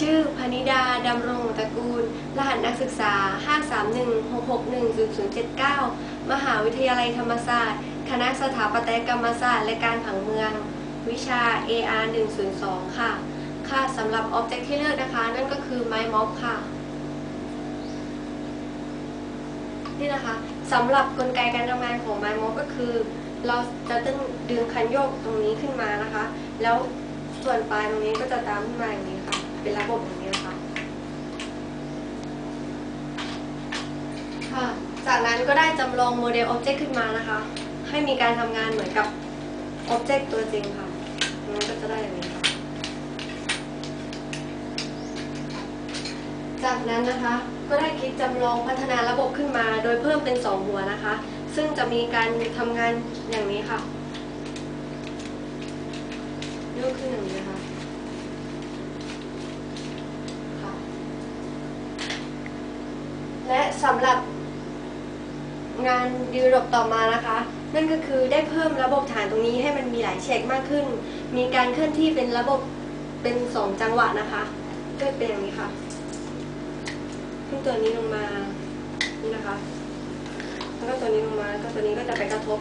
ชื่อพนิดา ดำรงตระกูล รหัสนักศึกษา 531661079 มหาวิทยาลัยธรรมศาสตร์ คณะสถาปัตยกรรมศาสตร์ และการผังเมือง วิชา AR 102 ค่ะ ค่ะสำหรับ Object ที่เลือกนะคะ นั่นก็คือไม้ม็อบค่ะ นี่นะคะสำหรับกลไกการทำงานของไม้ม็อบก็คือ เราจะต้องดึงคันโยกตรงนี้ขึ้นมานะคะ แล้วส่วนปลายตรงนี้ก็จะตามขึ้นมาอย่างนี้ค่ะ เป็นระบบอย่างนี้นะคะค่ะ จากนั้นก็ได้จำลองโมเดล Object ขึ้นมานะคะ ให้มีการทำงานเหมือนกับ Object ตัวจริงค่ะมันก็จะได้อย่างนี้ค่ะ จากนั้นนะคะก็ได้คิดจำลองพัฒนาระบบขึ้นมา โดยเพิ่มเป็น 2 หัวนะคะ ซึ่งจะมีการทำงานอย่างนี้ค่ะยกขึ้นอย่างนี้นะคะค่ะ และสำหรับงานดีลบต่อมานะคะ นั่นก็คือได้เพิ่มระบบฐานตรงนี้ให้มันมีหลายเช็คมากขึ้น มีการเคลื่อนที่เป็นระบบเป็นสองจังหวะนะคะก็เป็นอย่างนี้ค่ะขึ้นตัวนี้ลงมานี่นะคะแล้วก็ตัวนี้ลงมาแล้วก็ตัวนี้ก็จะไปกระทบ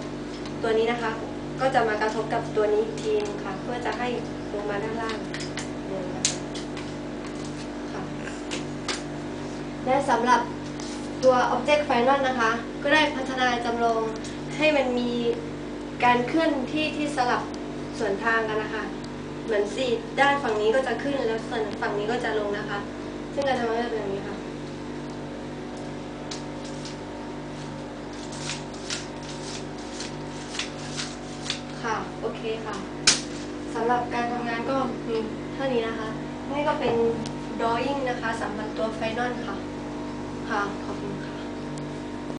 ตัวนี้นะคะ ก็จะมากระทบกับตัวนี้อีกทีนึงค่ะ เพื่อจะให้ลงมาด้านล่างนี่นะคะค่ะและสำหรับ ตัว Object Final นะคะ ก็ได้พัฒนาจำลองให้มันมีการเคลื่อนที่ที่สลับส่วนทางกันนะคะ เหมือนสี่ด้านฝั่งนี้ก็จะขึ้นแล้วส่วนฝั่งนี้ก็จะลงนะคะ ซึ่งการทำงานจะเป็นอย่างนี้ค่ะ ค่ะ โอเคค่ะสำหรับการทำงานก็มีเท่านี้นะคะ นี่ก็เป็น drawing นะคะสำหรับตัว final ค่ะ 啊好嗯